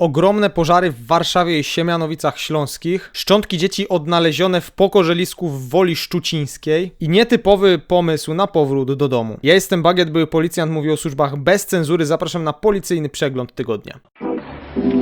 Ogromne pożary w Warszawie i Siemianowicach Śląskich, szczątki dzieci odnalezione w pokorzelisku w Woli Szczucińskiej i nietypowy pomysł na powrót do domu. Ja jestem Bagiet, były policjant, mówi o służbach bez cenzury, zapraszam na policyjny przegląd tygodnia.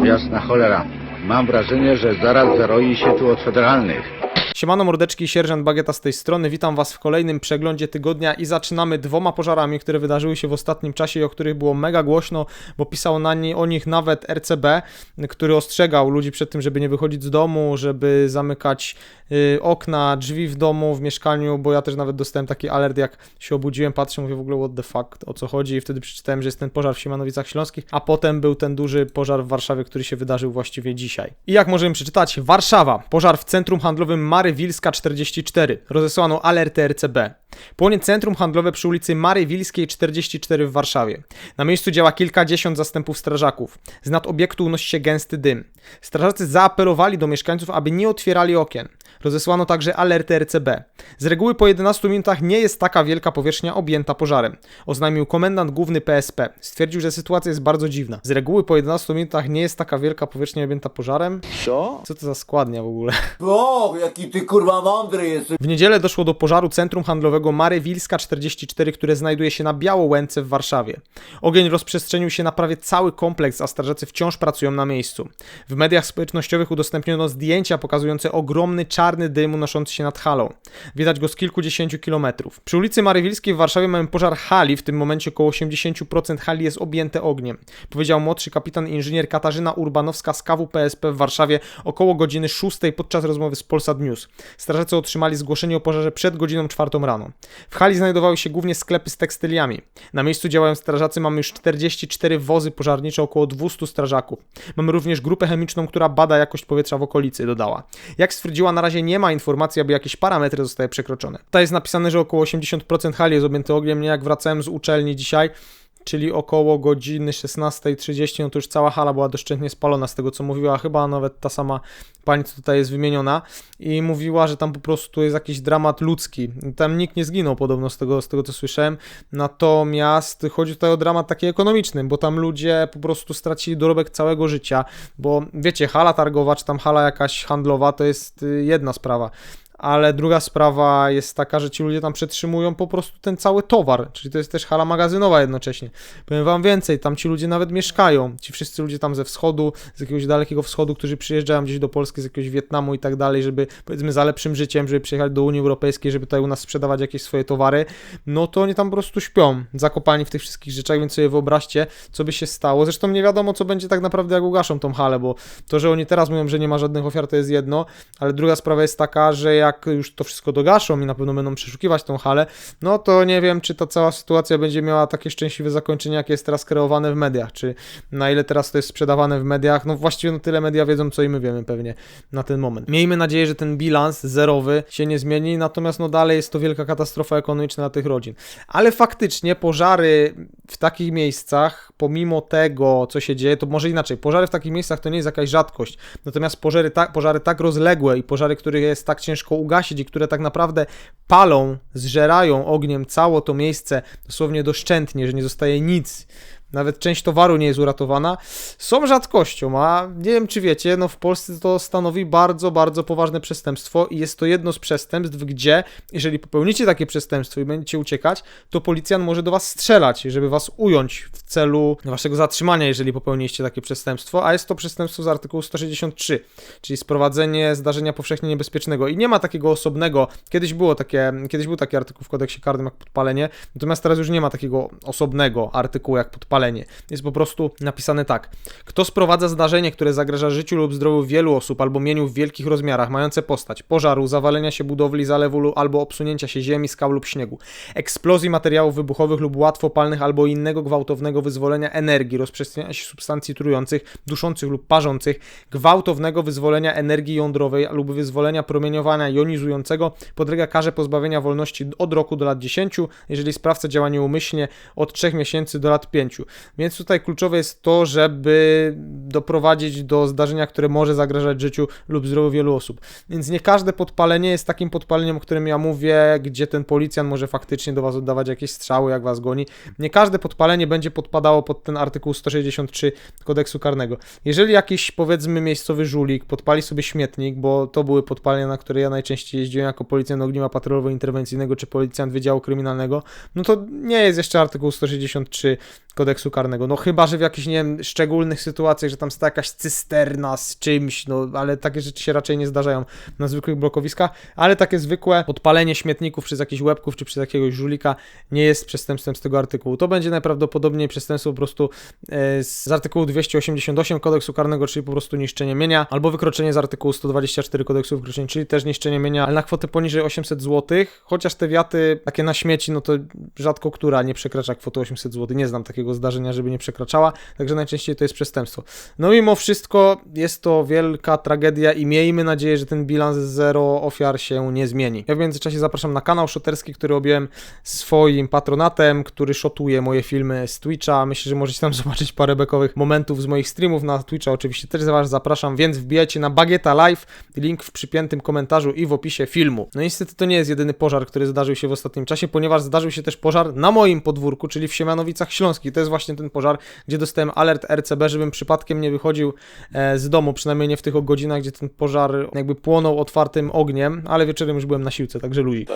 Jasna cholera. Mam wrażenie, że zaraz zaroi się tu od federalnych. Siemano mordeczki, sierżant Bagieta z tej strony. Witam Was w kolejnym przeglądzie tygodnia i zaczynamy dwoma pożarami, które wydarzyły się w ostatnim czasie i o których było mega głośno, bo pisał na nie, o nich nawet RCB, który ostrzegał ludzi przed tym, żeby nie wychodzić z domu, żeby zamykać y, okna, drzwi w domu, w mieszkaniu, bo ja też nawet dostałem taki alert, jak się obudziłem, patrzę, mówię w ogóle what the fuck, o co chodzi i wtedy przeczytałem, że jest ten pożar w Siemianowicach Śląskich, a potem był ten duży pożar w Warszawie, który się wydarzył właściwie dzisiaj. I jak możemy przeczytać, Warszawa, pożar w centrum handlowym Marywilska 44, rozesłano alertę RCB. Płonie centrum handlowe przy ulicy Marywilskiej 44 w Warszawie. Na miejscu działa kilkadziesiąt zastępów strażaków. Z nad obiektu unosi się gęsty dym. Strażacy zaapelowali do mieszkańców, aby nie otwierali okien. Rozesłano także alertę RCB. Z reguły po 11 minutach nie jest taka wielka powierzchnia objęta pożarem, oznajmił komendant główny PSP. Stwierdził, że sytuacja jest bardzo dziwna. Z reguły po 11 minutach nie jest taka wielka powierzchnia objęta pożarem? Co? Co to za składnia w ogóle? O, jaki ty kurwa mądry jesteś. W niedzielę doszło do pożaru centrum handlowego Marywilska 44, które znajduje się na Białołęce w Warszawie. Ogień rozprzestrzenił się na prawie cały kompleks, a strażacy wciąż pracują na miejscu. W mediach społecznościowych udostępniono zdjęcia pokazujące ogromny czarny dym unoszący się nad halą. Widać go z kilkudziesięciu kilometrów. Przy ulicy Marywilskiej w Warszawie mamy pożar hali, w tym momencie około 80% hali jest objęte ogniem. Powiedział młodszy kapitan inżynier Katarzyna Urbanowska z KW PSP w Warszawie około godziny 6 podczas rozmowy z Polsat News. Strażacy otrzymali zgłoszenie o pożarze przed godziną 4 rano. W hali znajdowały się głównie sklepy z tekstyliami. Na miejscu działają strażacy, mamy już 44 wozy pożarnicze, około 200 strażaków. Mamy również grupę chemiczną, która bada jakość powietrza w okolicy, dodała. Jak stwierdziła, na razie nie ma informacji, aby jakieś parametry zostały przekroczone. Tutaj jest napisane, że około 80% hali jest objęte ogniem. Nie jak wracałem z uczelni dzisiaj, czyli około godziny 16.30, no to już cała hala była doszczętnie spalona z tego co mówiła, chyba nawet ta sama pani, co tutaj jest wymieniona i mówiła, że tam po prostu jest jakiś dramat ludzki. Tam nikt nie zginął podobno z tego, z tego co słyszałem, natomiast chodzi tutaj o dramat taki ekonomiczny, bo tam ludzie po prostu stracili dorobek całego życia, bo wiecie, hala targowa, czy tam hala jakaś handlowa, to jest y, jedna sprawa, ale druga sprawa jest taka, że ci ludzie tam przetrzymują po prostu ten cały towar, czyli to jest też hala magazynowa jednocześnie. Powiem wam więcej, tam ci ludzie nawet mieszkają, ci wszyscy ludzie tam ze wschodu, z jakiegoś dalekiego wschodu, którzy przyjeżdżają gdzieś do Polski, z jakiegoś Wietnamu i tak dalej, żeby powiedzmy za lepszym życiem, żeby przyjechać do Unii Europejskiej, żeby tutaj u nas sprzedawać jakieś swoje towary, no to oni tam po prostu śpią, zakopani w tych wszystkich rzeczach, więc sobie wyobraźcie, co by się stało. Zresztą nie wiadomo, co będzie tak naprawdę, jak ugaszą tą halę, bo to, że oni teraz mówią, że nie ma żadnych ofiar, to jest jedno, ale druga sprawa jest taka, że jak już to wszystko dogaszą i na pewno będą przeszukiwać tą halę, no to nie wiem, czy ta cała sytuacja będzie miała takie szczęśliwe zakończenie, jakie jest teraz kreowane w mediach, czy na ile teraz to jest sprzedawane w mediach, no właściwie no tyle media wiedzą, co i my wiemy pewnie na ten moment. Miejmy nadzieję, że ten bilans zerowy się nie zmieni, natomiast no dalej jest to wielka katastrofa ekonomiczna dla tych rodzin. Ale faktycznie pożary w takich miejscach, pomimo tego, co się dzieje, to może inaczej, pożary w takich miejscach to nie jest jakaś rzadkość, natomiast pożary tak, pożary tak rozległe i pożary, których jest tak ciężko ugasić i które tak naprawdę palą, zżerają ogniem całe to miejsce dosłownie doszczętnie, że nie zostaje nic, nawet część towaru nie jest uratowana, są rzadkością, a nie wiem czy wiecie, no w Polsce to stanowi bardzo, bardzo poważne przestępstwo i jest to jedno z przestępstw, gdzie jeżeli popełnicie takie przestępstwo i będziecie uciekać, to policjant może do was strzelać, żeby was ująć w celu waszego zatrzymania, jeżeli popełniliście takie przestępstwo, a jest to przestępstwo z artykułu 163, czyli sprowadzenie zdarzenia powszechnie niebezpiecznego. I nie ma takiego osobnego, kiedyś było takie, kiedyś był taki artykuł w kodeksie karnym jak podpalenie, natomiast teraz już nie ma takiego osobnego artykułu jak podpalenie, jest po prostu napisane tak. Kto sprowadza zdarzenie, które zagraża życiu lub zdrowiu wielu osób albo mieniu w wielkich rozmiarach, mające postać pożaru, zawalenia się budowli, zalewu albo obsunięcia się ziemi, skał lub śniegu, eksplozji materiałów wybuchowych lub łatwopalnych albo innego gwałtownego wyzwolenia energii, rozprzestrzeniania się substancji trujących, duszących lub parzących, gwałtownego wyzwolenia energii jądrowej lub wyzwolenia promieniowania jonizującego podlega karze pozbawienia wolności od roku do lat 10, jeżeli sprawca działa nieumyślnie od 3 miesięcy do lat 5. Więc tutaj kluczowe jest to, żeby doprowadzić do zdarzenia, które może zagrażać życiu lub zdrowiu wielu osób. Więc nie każde podpalenie jest takim podpaleniem, o którym ja mówię, gdzie ten policjant może faktycznie do was oddawać jakieś strzały, jak was goni. Nie każde podpalenie będzie podpadało pod ten artykuł 163 kodeksu karnego. Jeżeli jakiś powiedzmy miejscowy żulik podpali sobie śmietnik, bo to były podpalenia, na które ja najczęściej jeździłem jako policjant ogniwa patrolowo-interwencyjnego czy policjant Wydziału Kryminalnego, no to nie jest jeszcze artykuł 163 kodeksu karnego. No chyba, że w jakichś, nie wiem, szczególnych sytuacjach, że tam stała jakaś cysterna z czymś, no ale takie rzeczy się raczej nie zdarzają na zwykłych blokowiskach, ale takie zwykłe podpalenie śmietników przez jakichś łebków czy przez jakiegoś żulika nie jest przestępstwem z tego artykułu. To będzie najprawdopodobniej przestępstwo po prostu e, z artykułu 288 kodeksu karnego, czyli po prostu niszczenie mienia, albo wykroczenie z artykułu 124 kodeksu wykroczeń, czyli też niszczenie mienia, ale na kwotę poniżej 800 zł, chociaż te wiaty takie na śmieci, no to rzadko która nie przekracza kwoty 800 zł. Nie znam takiego zdarzenia, żeby nie przekraczała, także najczęściej to jest przestępstwo. No mimo wszystko jest to wielka tragedia i miejmy nadzieję, że ten bilans zero ofiar się nie zmieni. Ja w międzyczasie zapraszam na kanał szoterski, który objąłem swoim patronatem, który szotuje moje filmy z Twitcha. Myślę, że możecie tam zobaczyć parę bekowych momentów z moich streamów na Twitcha. Oczywiście też was zapraszam, więc wbijajcie na Bagieta Live, link w przypiętym komentarzu i w opisie filmu. No niestety to nie jest jedyny pożar, który zdarzył się w ostatnim czasie, ponieważ zdarzył się też pożar na moim podwórku, czyli w Siemianowicach Śląskich. To jest właśnie ten pożar, gdzie dostałem alert RCB, żebym przypadkiem nie wychodził e, z domu, przynajmniej nie w tych godzinach, gdzie ten pożar jakby płonął otwartym ogniem, ale wieczorem już byłem na siłce, także ludzi.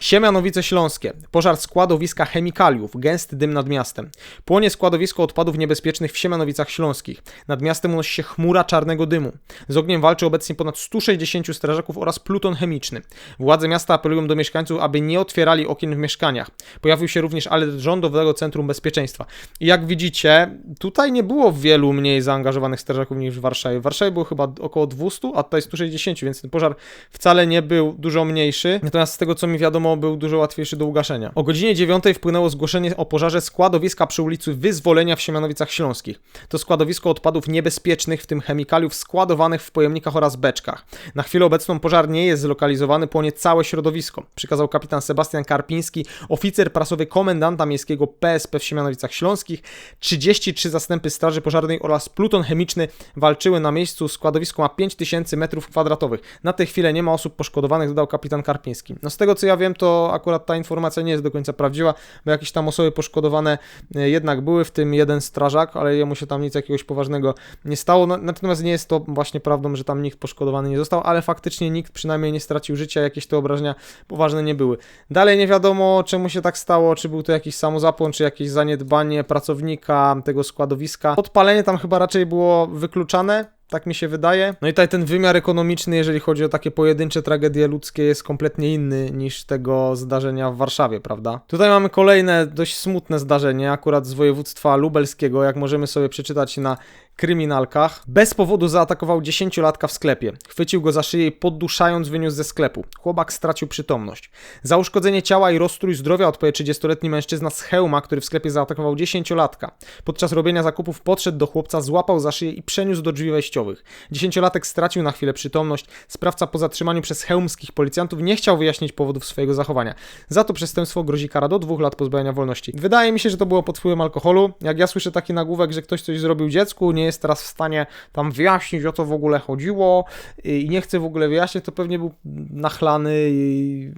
Siemianowice Śląskie. Pożar składowiska chemikaliów. Gęsty dym nad miastem. Płonie składowisko odpadów niebezpiecznych w Siemianowicach Śląskich. Nad miastem unosi się chmura czarnego dymu. Z ogniem walczy obecnie ponad 160 strażaków oraz pluton chemiczny. Władze miasta apelują do mieszkańców, aby nie otwierali okien w mieszkaniach. Pojawił się również alert Rządowego Centrum Bezpieczeństwa. I jak widzicie, tutaj nie było wielu mniej zaangażowanych strażaków niż w Warszawie. W Warszawie było chyba około 200, a tutaj 160, więc ten pożar wcale nie był dużo mniejszy. Natomiast z tego co mi wiadomo, był dużo łatwiejszy do ugaszenia. O godzinie 9 wpłynęło zgłoszenie o pożarze składowiska przy ulicy Wyzwolenia w Siemianowicach Śląskich. To składowisko odpadów niebezpiecznych, w tym chemikaliów składowanych w pojemnikach oraz beczkach. Na chwilę obecną pożar nie jest zlokalizowany, płonie całe środowisko, przekazał kapitan Sebastian Karpiński, oficer prasowy komendanta miejskiego PSP w Siemianowicach Śląskich. 33 zastępy straży pożarnej oraz pluton chemiczny walczyły na miejscu. Składowisko ma 5000 m2. Na tę chwilę nie ma osób poszkodowanych, dodał kapitan Karpiński. No z tego co ja wiem, to akurat ta informacja nie jest do końca prawdziwa, bo jakieś tam osoby poszkodowane e, jednak były, w tym jeden strażak, ale jemu się tam nic jakiegoś poważnego nie stało. No, natomiast nie jest to właśnie prawdą, że tam nikt poszkodowany nie został, ale faktycznie nikt przynajmniej nie stracił życia, jakieś te obrażenia poważne nie były. Dalej nie wiadomo, czemu się tak stało, czy był to jakiś samozapłon, czy jakieś zaniedbanie pracownika tego składowiska. Podpalenie tam chyba raczej było wykluczane, tak mi się wydaje. No i tutaj ten wymiar ekonomiczny, jeżeli chodzi o takie pojedyncze tragedie ludzkie, jest kompletnie inny niż tego zdarzenia w Warszawie, prawda? Tutaj mamy kolejne dość smutne zdarzenie, akurat z województwa lubelskiego, jak możemy sobie przeczytać na kryminalkach. Bez powodu zaatakował 10-latka w sklepie. Chwycił go za szyję i podduszając wyniósł ze sklepu. Chłopak stracił przytomność. Za uszkodzenie ciała i rozstrój zdrowia odpowie 30-letni mężczyzna z hełma, który w sklepie zaatakował 10-latka. Podczas robienia zakupów podszedł do chłopca, złapał za szyję i przeniósł do drzwi wejściowych. Dziesięciolatek stracił na chwilę przytomność. Sprawca po zatrzymaniu przez chełmskich policjantów nie chciał wyjaśnić powodów swojego zachowania. Za to przestępstwo grozi kara do dwóch lat pozbawienia wolności. Wydaje mi się, że to było pod wpływem alkoholu. Jak ja słyszę taki nagłówek, że ktoś coś zrobił dziecku, nie jest teraz w stanie tam wyjaśnić, o co w ogóle chodziło i nie chce w ogóle wyjaśnić, to pewnie był nachlany i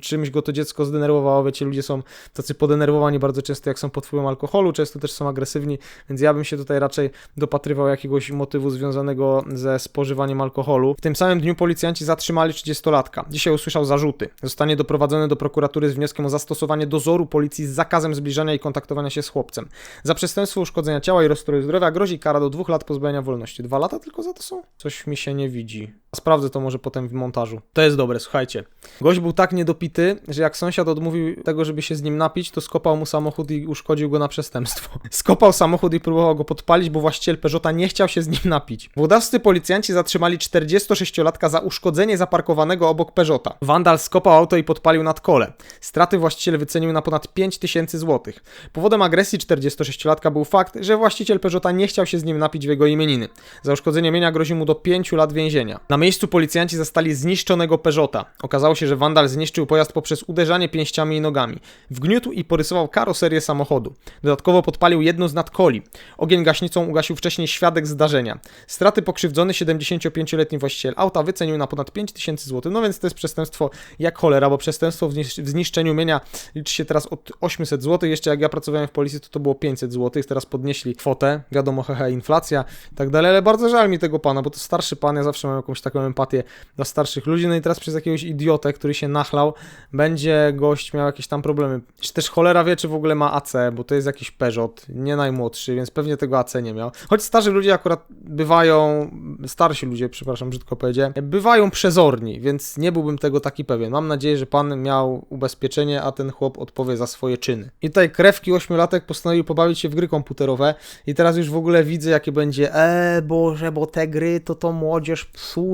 czymś go to dziecko zdenerwowało. Wiecie, ludzie są tacy podenerwowani bardzo często, jak są pod wpływem alkoholu, często też są agresywni, więc ja bym się tutaj raczej dopatrywał jakiegoś motywu związanego ze spożywaniem alkoholu. W tym samym dniu policjanci zatrzymali 30-latka. Dzisiaj usłyszał zarzuty. Zostanie doprowadzony do prokuratury z wnioskiem o zastosowanie dozoru policji z zakazem zbliżania i kontaktowania się z chłopcem. Za przestępstwo uszkodzenia ciała i rozstroju zdrowia grozi kara do dwóch lat pozbawienia wolności. Dwa lata tylko za to są? Coś mi się nie widzi. Sprawdzę to może potem w montażu. To jest dobre, słuchajcie. Gość był tak niedopity, że jak sąsiad odmówił tego, żeby się z nim napić, to skopał mu samochód i uszkodził go na przestępstwo. Skopał samochód i próbował go podpalić, bo właściciel Peugeota nie chciał się z nim napić. Włodawscy policjanci zatrzymali 46-latka za uszkodzenie zaparkowanego obok Peugeota. Wandal skopał auto i podpalił nad kole. Straty właściciel wycenił na ponad 5000 zł. Powodem agresji 46-latka był fakt, że właściciel Peugeota nie chciał się z nim napić w jego imieniny. Za uszkodzenie mienia grozi mu do 5 lat więzienia. Na miejscu policjanci zastali zniszczonego Peugeota. Okazało się, że wandal zniszczył pojazd poprzez uderzanie pięściami i nogami. Wgniótł i porysował karoserię samochodu. Dodatkowo podpalił jedno z nadkoli. Ogień gaśnicą ugasił wcześniej świadek zdarzenia. Straty pokrzywdzony 75-letni właściciel auta wycenił na ponad 5000 zł. No więc to jest przestępstwo jak cholera, bo przestępstwo w znisz- w zniszczeniu mienia liczy się teraz od 800 zł. Jeszcze jak ja pracowałem w policji, to to było 500 zł. Teraz podnieśli kwotę. Wiadomo, hehe, inflacja i tak dalej, ale bardzo żal mi tego pana, bo to starszy pan, ja zawsze mam jakąś taką empatię dla starszych ludzi, no i teraz przez jakiegoś idiotę, który się nachlał, będzie gość miał jakieś tam problemy. Czy też cholera wie, czy w ogóle ma AC, bo to jest jakiś Peugeot, nie najmłodszy, więc pewnie tego AC nie miał. Choć starzy ludzie akurat bywają, starsi ludzie, przepraszam, brzydko powiedziałem, bywają przezorni, więc nie byłbym tego taki pewien. Mam nadzieję, że pan miał ubezpieczenie, a ten chłop odpowie za swoje czyny. I tutaj krewki ośmiolatek postanowił pobawić się w gry komputerowe i teraz już w ogóle widzę, jakie będzie, e Boże, bo te gry to to młodzież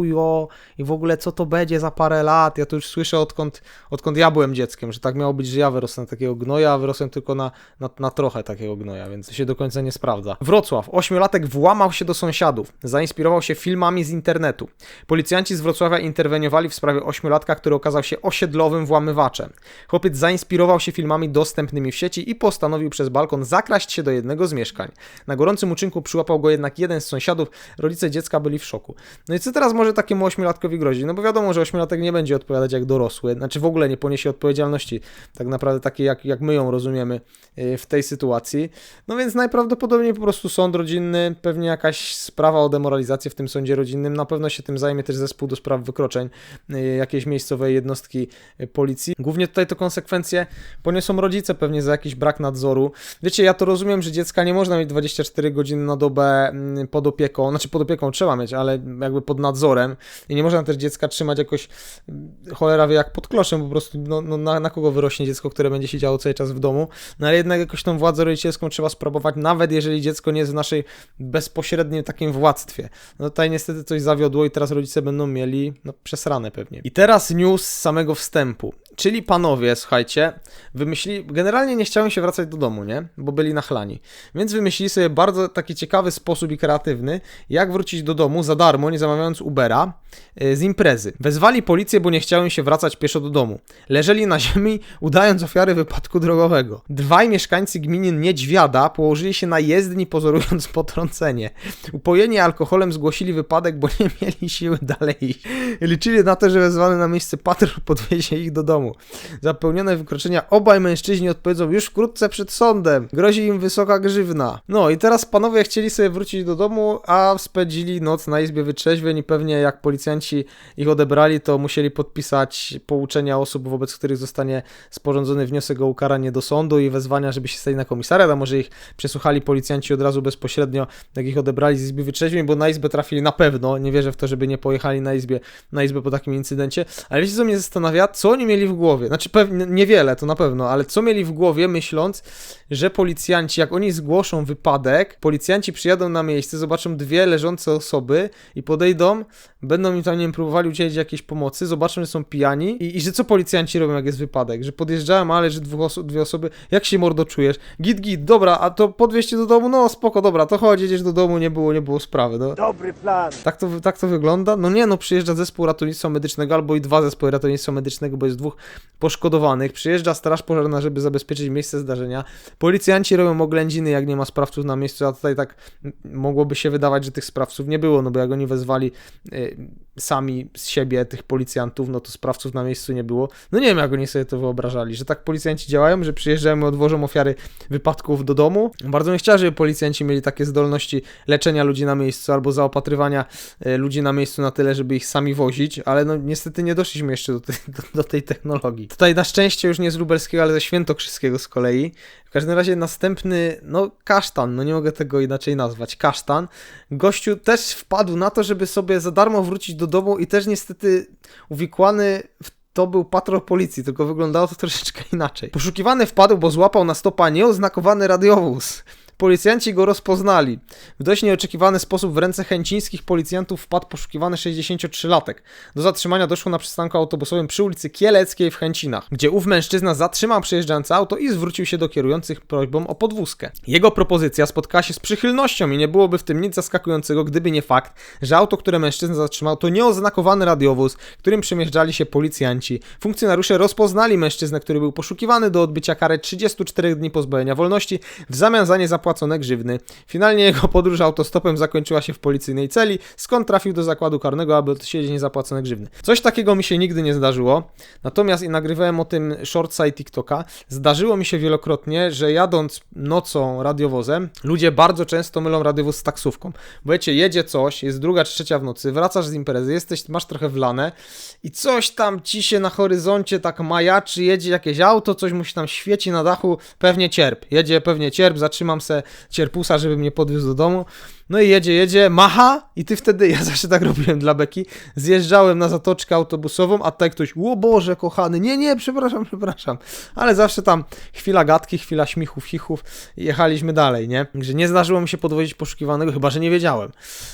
psują i w ogóle co to będzie za parę lat. Ja to już słyszę odkąd, odkąd ja byłem dzieckiem, że tak miało być, że ja wyrosłem takiego gnoja, a wyrosłem tylko na, na, na trochę takiego gnoja, więc to się do końca nie sprawdza. Wrocław. Ośmiolatek włamał się do sąsiadów. Zainspirował się filmami z internetu. Policjanci z Wrocławia interweniowali w sprawie ośmiolatka, który okazał się osiedlowym włamywaczem. Chłopiec zainspirował się filmami dostępnymi w sieci i postanowił przez balkon zakraść się do jednego z mieszkań. Na gorącym uczynku przyłapał go jednak jeden z sąsiadów, rodzice dziecka byli w szoku. No i co teraz może takiemu ośmiolatkowi grozić? No bo wiadomo, że ośmiolatek nie będzie odpowiadać jak dorosły, znaczy w ogóle nie poniesie odpowiedzialności, tak naprawdę takiej jak, jak my ją rozumiemy yy, w tej sytuacji. No więc najprawdopodobniej po prostu sąd rodzinny, pewnie jakaś sprawa o demoralizację w tym sądzie rodzinnym, na pewno się tym zajmie też zespół do spraw wykroczeń yy, jakiejś miejscowej jednostki yy, policji. Głównie tutaj to konsekwencje poniosą rodzice pewnie za jakiś brak nadzoru. Wiecie, ja to rozumiem, że dziecka nie można mieć 24 godziny na dobę mm, pod opieką, znaczy pod opieką trzeba mieć, ale jakby pod nadzorem i nie można też dziecka trzymać jakoś mm, cholera wie jak pod kloszem po prostu, no, no na, na kogo wyrośnie dziecko, które będzie siedziało cały czas w domu, no ale jednak jakoś tą władzę rodzicielską trzeba sprawować, nawet jeżeli dziecko nie jest w naszej bezpośrednim takim władztwie. No tutaj niestety coś zawiodło i teraz rodzice będą mieli, no przesrane pewnie. I teraz news z samego wstępu. Czyli panowie, słuchajcie, wymyślili, generalnie nie chciałem się wracać do domu, nie? Bo byli nachlani. Więc wymyślili sobie bardzo taki ciekawy sposób i kreatywny, jak wrócić do domu za darmo, nie zamawiając Ubera, yy, z imprezy. Wezwali policję, bo nie chciałem się wracać pieszo do domu. Leżeli na ziemi, udając ofiary wypadku drogowego. Dwaj mieszkańcy gminy Niedźwiada położyli się na jezdni, pozorując potrącenie. Upojeni alkoholem zgłosili wypadek, bo nie mieli siły dalej. Liczyli na to, że wezwany na miejsce patrol podwiezie ich do domu. Za pełnione wykroczenia obaj mężczyźni odpowiedzą już wkrótce przed sądem. Grozi im wysoka grzywna. No i teraz panowie chcieli sobie wrócić do domu, a spędzili noc na izbie wytrzeźwień i pewnie jak policjanci ich odebrali, to musieli podpisać pouczenia osób, wobec których zostanie sporządzony wniosek o ukaranie do sądu i wezwania, żeby się stali na komisariat, a może ich przesłuchali policjanci od razu bezpośrednio, jak ich odebrali z izby wytrzeźwień, bo na izbę trafili na pewno. Nie wierzę w to, żeby nie pojechali na izbie, na izbę po takim incydencie. Ale wiecie, co mnie zastanawia? Co oni mieli w głowie? Znaczy, pewnie niewiele, to na pewno, ale co mieli w głowie, myśląc, że policjanci, jak oni zgłoszą wypadek, policjanci przyjadą na miejsce, zobaczą dwie leżące osoby i podejdą, będą im tam, nie wiem, próbowali udzielić jakiejś pomocy, zobaczą, że są pijani i, i że co policjanci robią, jak jest wypadek? Że podjeżdżają, ale że dwóch oso- dwie osoby, jak się mordo czujesz? Git, git, dobra, a to podwieźcie do domu? No spoko, dobra, to chodź, jedziesz do domu, nie było, nie było sprawy, no. Dobry plan. Tak to, tak to wygląda? No nie, no przyjeżdża zespół ratownictwa medycznego albo i dwa zespoły ratownictwa medycznego, bo jest dwóch poszkodowanych. Przyjeżdża straż pożarna, żeby zabezpieczyć miejsce zdarzenia. Policjanci robią oględziny, jak nie ma sprawców na miejscu, a tutaj tak mogłoby się wydawać, że tych sprawców nie było, no bo jak oni wezwali y, sami z siebie tych policjantów, no to sprawców na miejscu nie było. No nie wiem, jak oni sobie to wyobrażali, że tak policjanci działają, że przyjeżdżają i odwożą ofiary wypadków do domu. Bardzo bym chciał, żeby policjanci mieli takie zdolności leczenia ludzi na miejscu albo zaopatrywania e, ludzi na miejscu na tyle, żeby ich sami wozić, ale no niestety nie doszliśmy jeszcze do do, do tej technologii. Tutaj na szczęście już nie z lubelskiego, ale ze świętokrzyskiego z kolei. W każdym razie następny, no kasztan, no nie mogę tego inaczej nazwać, kasztan. Gościu też wpadł na to, żeby sobie za darmo wrócić do domu i też niestety uwikłany w to był patrol policji, tylko wyglądało to troszeczkę inaczej. Poszukiwany wpadł, bo złapał na stopa nieoznakowany radiowóz. Policjanci go rozpoznali. W dość nieoczekiwany sposób w ręce chęcińskich policjantów wpadł poszukiwany 63-latek. Do zatrzymania doszło na przystanku autobusowym przy ulicy Kieleckiej w Chęcinach, gdzie ów mężczyzna zatrzymał przejeżdżające auto i zwrócił się do kierujących prośbą o podwózkę. Jego propozycja spotkała się z przychylnością i nie byłoby w tym nic zaskakującego, gdyby nie fakt, że auto, które mężczyzna zatrzymał, to nieoznakowany radiowóz, którym przemierzali się policjanci. Funkcjonariusze rozpoznali mężczyznę, który był poszukiwany do odbycia kary 34 dni pozbawienia wolności w zamian za niezapłacone grzywny. Finalnie jego podróż autostopem zakończyła się w policyjnej celi, skąd trafił do zakładu karnego, aby odsiedzieć niezapłacone grzywny. Coś takiego mi się nigdy nie zdarzyło, natomiast i nagrywałem o tym shortsa i TikToka. Zdarzyło mi się wielokrotnie, że jadąc nocą radiowozem, ludzie bardzo często mylą radiowóz z taksówką. Bo wiecie, jedzie coś, jest druga czy trzecia w nocy, wracasz z imprezy, jesteś, masz trochę wlane i coś tam ci się na horyzoncie tak majaczy, jedzie jakieś auto, coś mu się tam świeci na dachu, pewnie cierp. Jedzie pewnie cierp, zatrzymam se cierpusa, żeby mnie podwiózł do domu. No i jedzie, jedzie, macha i ty wtedy, ja zawsze tak robiłem dla Beki, zjeżdżałem na zatoczkę autobusową, a tutaj ktoś, o Boże kochany, nie, nie, przepraszam, przepraszam. Ale zawsze tam chwila gadki, chwila śmichów, chichów i jechaliśmy dalej, nie? Także nie zdarzyło mi się podwozić poszukiwanego, chyba, że nie wiedziałem.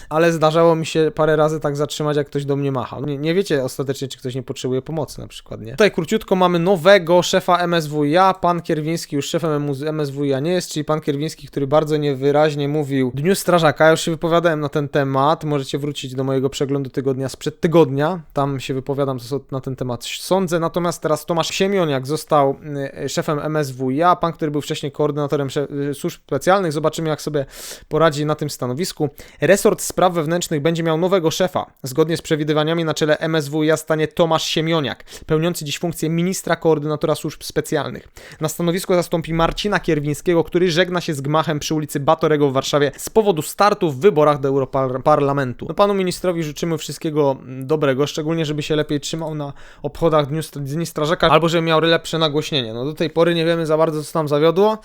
Ale zdarzało mi się parę razy tak zatrzymać, jak ktoś do mnie macha. Nie, nie wiecie ostatecznie, czy ktoś nie potrzebuje pomocy na przykład, nie? Tutaj króciutko mamy nowego szefa MSWiA, pan Kierwiński już szefem MSWiA nie jest, czyli pan Kierwiński, który bardzo niewyraźnie mówił Dniu Strażaka, ja już się wypowiadałem na ten temat, możecie wrócić do mojego przeglądu tygodnia sprzed tygodnia, tam się wypowiadam na ten temat sądzę, natomiast teraz Tomasz Siemioniak został y, szefem MSWiA, pan, który był wcześniej koordynatorem y, służb specjalnych, zobaczymy jak sobie poradzi na tym stanowisku. Resort Spraw Wewnętrznych będzie miał nowego szefa. Zgodnie z przewidywaniami na czele MSWiA stanie Tomasz Siemioniak, pełniący dziś funkcję ministra koordynatora służb specjalnych. Na stanowisko zastąpi Marcina Kierwińskiego, który żegna się z gmachem przy ulicy Batorego w Warszawie z powodu startu w wyborach do Europarlamentu. No, panu ministrowi życzymy wszystkiego dobrego, szczególnie żeby się lepiej trzymał na obchodach Dniu, Dni Strażaka, albo żeby miał lepsze nagłośnienie. No do tej pory nie wiemy za bardzo, co tam zawiodło,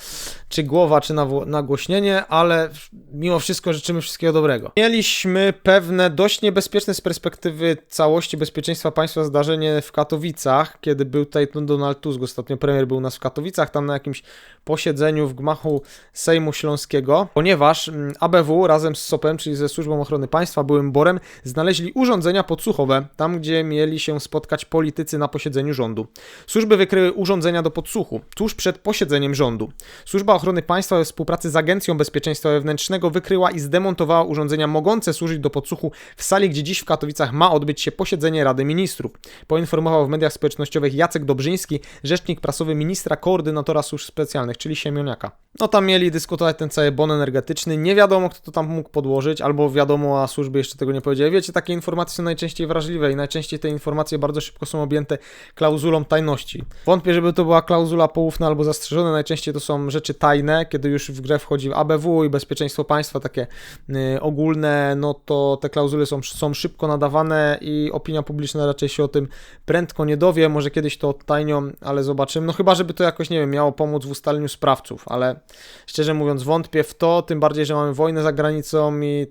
czy głowa, czy nagłośnienie, ale mimo wszystko życzymy wszystkiego dobrego. Mieliśmy pewne dość niebezpieczne z perspektywy całości bezpieczeństwa państwa zdarzenie w Katowicach, kiedy był tutaj Donald Tusk, ostatnio premier był u nas w Katowicach, tam na jakimś posiedzeniu w gmachu Sejmu Śląskiego, ponieważ mm, ABW razem z SOP-em, czyli ze Służbą Ochrony Państwa, byłym BOR-em, znaleźli urządzenia podsłuchowe, tam gdzie mieli się spotkać politycy na posiedzeniu rządu. Służby wykryły urządzenia do podsłuchu tuż przed posiedzeniem rządu. Służba Ochrony Państwa we współpracy z Agencją Bezpieczeństwa Wewnętrznego wykryła i zdemontowała urządzenia mogące służyć do podsłuchu w sali, gdzie dziś w Katowicach ma odbyć się posiedzenie Rady Ministrów. Poinformował w mediach społecznościowych Jacek Dobrzyński, rzecznik prasowy ministra koordynatora służb specjalnych, czyli Siemioniaka. No tam mieli dyskutować ten cały bon energetyczny. Nie wiadomo, kto to tam mógł podłożyć, albo wiadomo, a służby jeszcze tego nie powiedziały. Wiecie, takie informacje są najczęściej wrażliwe i najczęściej te informacje bardzo szybko są objęte klauzulą tajności. Wątpię, żeby to była klauzula poufna albo zastrzeżona. Najczęściej to są rzeczy tajne, kiedy już w grę wchodzi ABW i bezpieczeństwo państwa, takie y, ogólne, no to te klauzule są, są szybko nadawane i opinia publiczna raczej się o tym prędko nie dowie. Może kiedyś to odtajnią, ale zobaczymy. No chyba, żeby to jakoś, nie wiem, miało pomóc w ustaleniu sprawców, ale szczerze mówiąc wątpię w to, tym bardziej, że mamy wojnę za granicą i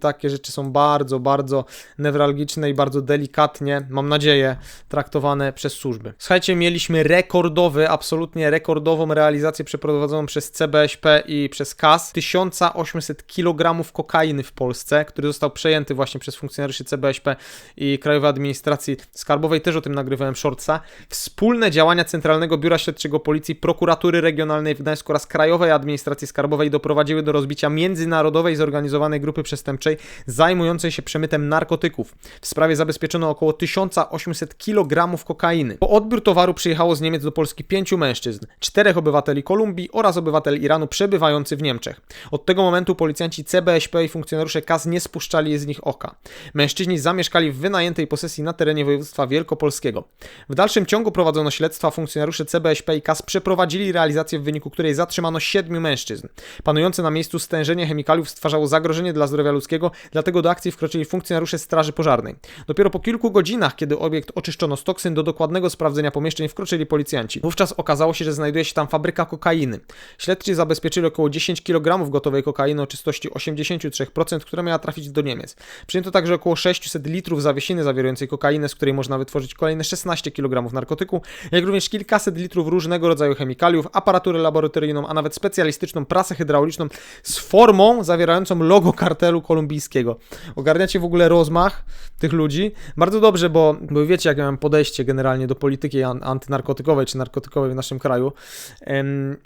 takie rzeczy są bardzo, bardzo newralgiczne i bardzo delikatnie, mam nadzieję, traktowane przez służby. Słuchajcie, mieliśmy rekordowy, absolutnie rekordową realizację przeprowadzoną przez CBŚP i przez KAS 1800 kg kokainy w Polsce, który został przejęty właśnie przez funkcjonariuszy CBŚP i Krajowej Administracji Skarbowej, też o tym nagrywałem shortsa. Wspólne działania Centralnego Biura Śledczego Policji, Prokuratury Regionalnej w Gdańsku oraz Krajowej Administracji Skarbowej doprowadziły do rozbicia międzynarodowej zorganizowanej grupy przestępczej zajmującej się przemytem narkotyków. W sprawie zabezpieczono około 1800 kg kokainy. Po odbiór towaru przyjechało z Niemiec do Polski pięciu mężczyzn, czterech obywateli Kolumbii oraz obywatel Iranu przebywający w Niemczech. Od tego momentu policjanci CBŚP i funkcjonariusze KAS nie spuszczali z nich oka. Mężczyźni zamieszkali w wynajętej posesji na terenie województwa wielkopolskiego. W dalszym ciągu prowadzono śledztwa, funkcjonariusze CBŚP i KAS przeprowadzili realizację, w wyniku której zatrzymano siedmiu mężczyzn. Panujące na miejscu stężenie chemikaliów stwarzało zagrożenie zagrożenie dla zdrowia ludzkiego, dlatego do akcji wkroczyli funkcjonariusze Straży Pożarnej. Dopiero po kilku godzinach, kiedy obiekt oczyszczono z toksyn, do dokładnego sprawdzenia pomieszczeń wkroczyli policjanci. Wówczas okazało się, że znajduje się tam fabryka kokainy. Śledczy zabezpieczyli około 10 kg gotowej kokainy o czystości 83%, która miała trafić do Niemiec. Przyjęto także około 600 litrów zawiesiny zawierającej kokainę, z której można wytworzyć kolejne 16 kg narkotyku, jak również kilkaset litrów różnego rodzaju chemikaliów, aparaturę laboratoryjną, a nawet specjalistyczną prasę hydrauliczną z formą zawierającą logo kartelu kolumbijskiego. Ogarniacie w ogóle rozmach tych ludzi? Bardzo dobrze, bo, bo wiecie, jakie mam podejście generalnie do polityki an- antynarkotykowej czy narkotykowej w naszym kraju.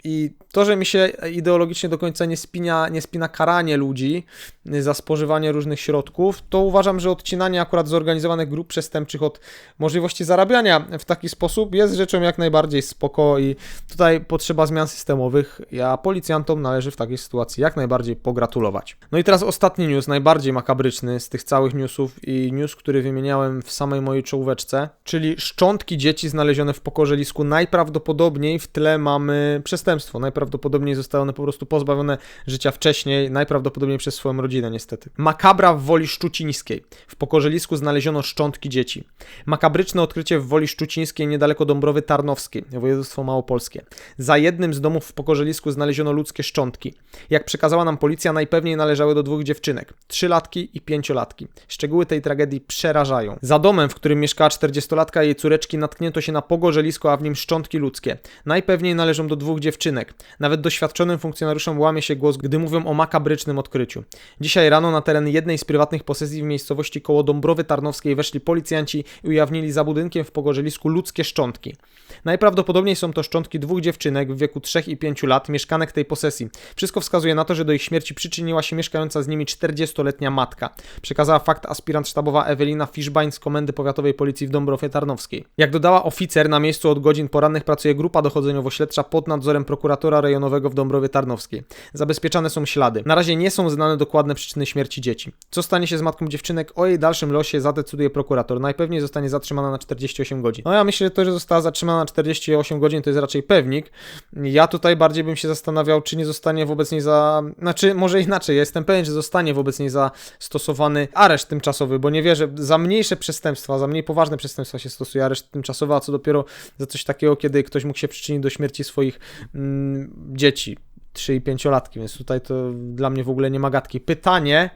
I to, że mi się ideologicznie do końca nie spina, nie spina karanie ludzi za spożywanie różnych środków, to uważam, że odcinanie akurat zorganizowanych grup przestępczych od możliwości zarabiania w taki sposób jest rzeczą jak najbardziej spoko i tutaj potrzeba zmian systemowych, a policjantom należy w takiej sytuacji jak najbardziej pogratulować. No i teraz ostatni news, najbardziej makabryczny z tych całych newsów i news, który wymieniałem w samej mojej czołóweczce, czyli szczątki dzieci znalezione w pokorzelisku. Najprawdopodobniej w tle mamy przestępstwo, najprawdopodobniej zostały one po prostu pozbawione życia wcześniej, najprawdopodobniej przez swoją rodzinę niestety. Makabra w Woli Szczucińskiej. W pokorzelisku znaleziono szczątki dzieci. Makabryczne odkrycie w Woli Szczucińskiej niedaleko Dąbrowy Tarnowskiej, województwo małopolskie. Za jednym z domów w pokorzelisku znaleziono ludzkie szczątki. Jak przekazała nam policja, najpewniej należały do dwóch dziewczynek, trzylatki i pięciolatki. Szczegóły tej tragedii przerażają. Za domem, w którym mieszkała 40-latka i jej córeczki, natknięto się na pogorzelisko, a w nim szczątki ludzkie. Najpewniej należą do dwóch dziewczynek. Nawet doświadczonym funkcjonariuszom łamie się głos, gdy mówią o makabrycznym odkryciu. Dzisiaj rano na teren jednej z prywatnych posesji w miejscowości koło Dąbrowy Tarnowskiej weszli policjanci i ujawnili za budynkiem w pogorzelisku ludzkie szczątki. Najprawdopodobniej są to szczątki dwóch dziewczynek w wieku 3 i 5 lat, mieszkanek tej posesji. Wszystko wskazuje na to, że do ich śmierci przyczyniła się mieszkająca z nimi 40-letnia matka. Przekazała fakt aspirant sztabowa Ewelina Fiszbań z Komendy Powiatowej Policji w Dąbrowie Tarnowskiej. Jak dodała oficer, na miejscu od godzin porannych pracuje grupa dochodzeniowo-śledcza pod nadzorem prokuratora rejonowego w Dąbrowie Tarnowskiej. Zabezpieczane są ślady. Na razie nie są znane dokładne przyczyny śmierci dzieci. Co stanie się z matką dziewczynek? O jej dalszym losie zadecyduje prokurator. Najpewniej zostanie zatrzymana na 48 godzin. No ja myślę, że to, że została zatrzymana na 48 godzin to jest raczej pewnik. Ja tutaj bardziej bym się zastanawiał, czy nie zostanie wobec niej za... Znaczy, może inaczej, ja jestem pewien, że zostanie wobec niej zastosowany areszt tymczasowy, bo nie wierzę, za mniejsze przestępstwa, za mniej poważne przestępstwa się stosuje areszt tymczasowy, a co dopiero za coś takiego, kiedy ktoś mógł się przyczynić do śmierci swoich mm, dzieci. 3 i 5 latki, więc tutaj to dla mnie w ogóle nie ma gadki. Pytanie,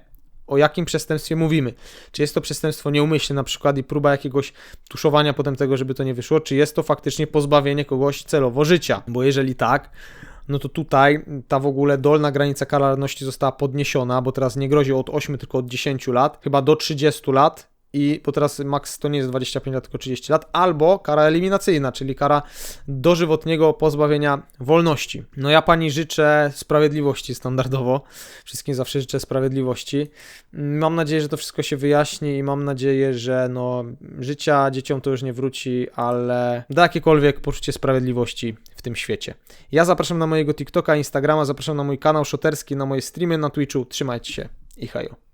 o jakim przestępstwie mówimy. Czy jest to przestępstwo nieumyślne na przykład i próba jakiegoś tuszowania potem tego, żeby to nie wyszło, czy jest to faktycznie pozbawienie kogoś celowo życia? Bo jeżeli tak, no to tutaj ta w ogóle dolna granica karalności została podniesiona, bo teraz nie grozi od 8, tylko od 10 lat, chyba do 30 lat. I bo teraz maks to nie jest 25 lat, tylko 30 lat, albo kara eliminacyjna, czyli kara dożywotniego pozbawienia wolności. No ja pani życzę sprawiedliwości standardowo. Wszystkim zawsze życzę sprawiedliwości. Mam nadzieję, że to wszystko się wyjaśni i mam nadzieję, że no życia dzieciom to już nie wróci, ale da jakiekolwiek poczucie sprawiedliwości w tym świecie. Ja zapraszam na mojego TikToka, Instagrama, zapraszam na mój kanał szoterski, na moje streamy na Twitchu. Trzymajcie się i hejo.